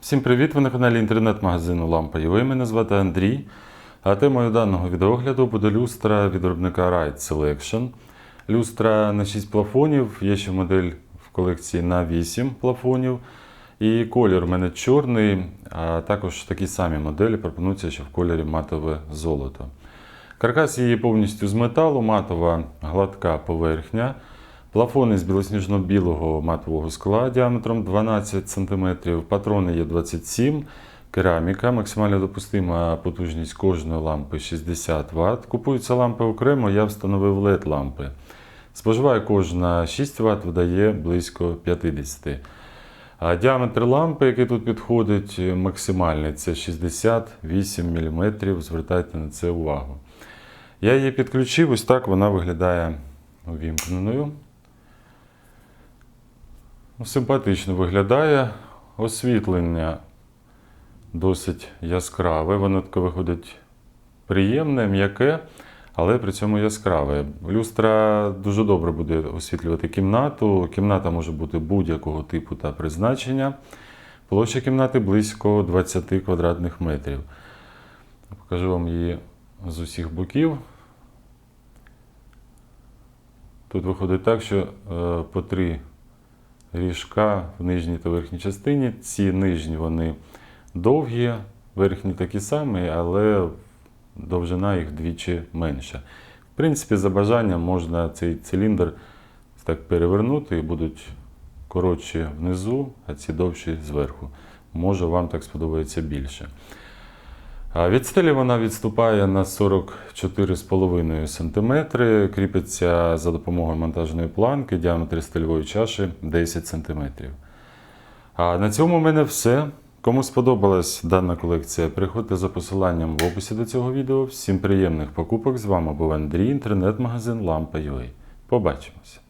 Всім привіт! Ви на каналі інтернет-магазину Лампа UA. Мене звати Андрій. А темою даного відеогляду буде люстра від виробника Selection. Люстра на 6 плафонів, є ще модель в колекції на 8 плафонів. І колір у мене чорний, а також такі самі моделі пропонуються ще в кольорі матове золото. Каркас її повністю з металу, матова гладка поверхня. Плафони з білосніжно-білого матового скла діаметром 12 см, патрони є 27 кераміка, максимально допустима потужність кожної лампи 60 Вт. Купуються лампи окремо, я встановив LED лампи. Споживає кожна 6 Вт, видає близько 50 а діаметр лампи, який тут підходить, максимальний це 68 мм. Звертайте на це увагу. Я її підключив, ось так вона виглядає увімкненою. Ну, Симпатично виглядає. Освітлення досить яскраве. Воно таке виходить приємне, м'яке, але при цьому яскраве. Люстра дуже добре буде освітлювати кімнату. Кімната може бути будь-якого типу та призначення. Площа кімнати близько 20 квадратних метрів. Покажу вам її з усіх боків. Тут виходить так, що е, по три ріжка в нижній та верхній частині. Ці нижні вони довгі, верхні такі самі, але довжина їх двічі менша. В принципі, за бажанням можна цей циліндр так перевернути і будуть коротші внизу, а ці довші зверху. Може, вам так сподобається більше. Від стелі вона відступає на 44,5 см, кріпиться за допомогою монтажної планки, діаметр стильової чаші 10 см. А на цьому в мене все. Кому сподобалась дана колекція, переходьте за посиланням в описі до цього відео. Всім приємних покупок! З вами був Андрій, інтернет-магазин Lampa.ua. Побачимося!